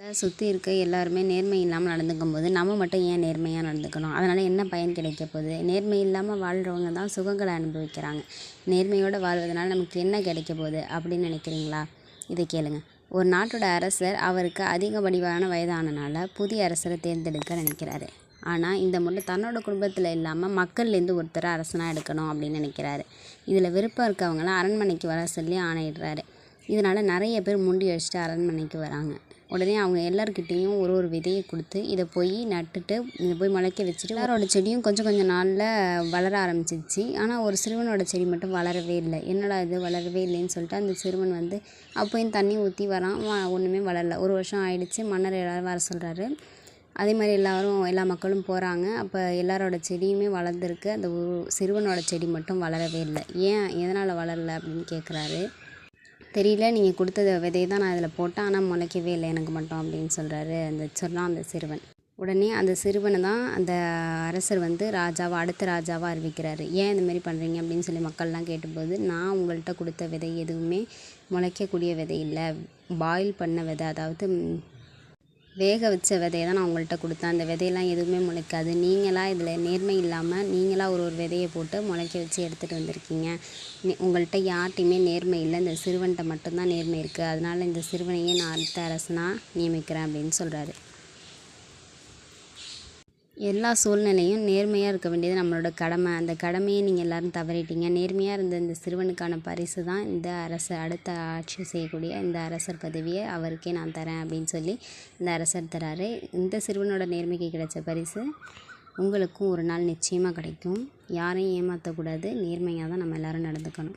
சுற்றி இருக்க எல்லாருமே நேர்மை இல்லாமல் நடந்துக்கும் போது நம்ம மட்டும் ஏன் நேர்மையாக நடந்துக்கணும்? அதனால் என்ன பயன் கிடைக்க போகுது? நேர்மை இல்லாமல் வாழ்கிறவங்க தான் சுகங்களை அனுபவிக்கிறாங்க. நேர்மையோடு வாழ்வதனால நமக்கு என்ன கிடைக்க போகுது அப்படின்னு நினைக்கிறீங்களா? இதை கேளுங்க. ஒரு நாட்டோட அரசர் அவருக்கு அதிக வடிவான வயதானனால புதிய அரசரை தேர்ந்தெடுக்க நினைக்கிறாரு. ஆனால் இந்த முறை தன்னோட குடும்பத்தில் இல்லாமல் மக்கள்லேருந்து ஒருத்தரை அரசனாக எடுக்கணும் அப்படின்னு நினைக்கிறாரு. இதில் விருப்பம் இருக்கவங்களாம் அரண்மனைக்கு வர சொல்லி ஆணையிடுறாரு. இதனால் நிறைய பேர் முண்டி அடிச்சுட்டு அரண்மனைக்கு வராங்க. உடனே அவங்க எல்லார்கிட்டேயும் ஒரு ஒரு விதையை கொடுத்து இதை போய் நட்டுட்டு இதை போய் முளைக்க வச்சுட்டு எல்லாரோட செடியும் கொஞ்சம் கொஞ்சம் நாளில் வளர ஆரம்பிச்சிச்சு ஆனால் ஒரு சிறுவனோட செடி மட்டும் வளரவே இல்லை. என்னடா இது வளரவே இல்லைன்னு சொல்லிட்டு அந்த சிறுவன் வந்து அப்போயும் தண்ணி ஊற்றி வரான். ஒன்றுமே வளரல. ஒரு வருஷம் ஆயிடுச்சு. மன்னர் எல்லோரும் வர சொல்கிறாரு அதே மாதிரி எல்லோரும் எல்லா மக்களும் போகிறாங்க அப்போ எல்லாரோட செடியுமே வளர்ந்துருக்கு. அந்த ஒரு சிறுவனோட செடி மட்டும் வளரவே இல்லை. ஏன் எதனால் வளரல அப்படின்னு கேட்குறாரு தெரியல நீங்கள் கொடுத்த விதையை தான் நான் இதில் போட்டேன் ஆனால் முளைக்கவே இல்லை எனக்கு மட்டும் அப்படின்னு சொல்கிறாரு அந்த சொன்னான் அந்த சிறுவன். உடனே அந்த சிறுவனை தான் அந்த அரசர் வந்து ராஜாவாக அடுத்த ராஜாவாக அறிவிக்கிறாரு. ஏன் இந்த மாதிரி பண்ணுறீங்க அப்படின்னு சொல்லி மக்கள்லாம் கேட்டபோது நான் உங்கள்கிட்ட கொடுத்த விதை எதுவுமே முளைக்கக்கூடிய விதை இல்லை. பாயில் பண்ண விதை அதாவது வேக வச்ச விதையை தான் நான் உங்கள்கிட்ட கொடுத்தேன். அந்த விதையெல்லாம் எதுவுமே முளைக்காது. நீங்களாக இதில் நேர்மை இல்லாமல் நீங்களாக ஒரு ஒரு விதையை போட்டு முளைக்க வச்சு எடுத்துகிட்டு வந்திருக்கீங்க. உங்கள்கிட்ட யார்ட்டையுமே நேர்மை இல்லை. இந்த சிறுவன்கிட்ட மட்டும்தான் நேர்மை இருக்குது அதனால் இந்த சிறுவனையே நான் அடுத்த அரசனாக நியமிக்கிறேன் அப்படின்னு சொல்கிறாரு எல்லா சூழ்நிலையும் நேர்மையாக இருக்க வேண்டியது நம்மளோட கடமை. அந்த கடமையை நீங்கள் எல்லாரும் தவறிட்டீங்க. நேர்மையாக இருந்த இந்த சிறுவனுக்கான பரிசு தான் இந்த அரசு அடுத்த ஆட்சி செய்யக்கூடிய இந்த அரசர் பதவியை அவருக்கே நான் தரேன் அப்படின்னு சொல்லி இந்த அரசர் தராரு. இந்த சிறுவனோட நேர்மைக்கு கிடைச்ச பரிசு உங்களுக்கும் ஒரு நாள் நிச்சயமாக கிடைக்கும். யாரையும் ஏமாற்றக்கூடாது நேர்மையாக தான் நம்ம எல்லாரும் நடந்துக்கணும்.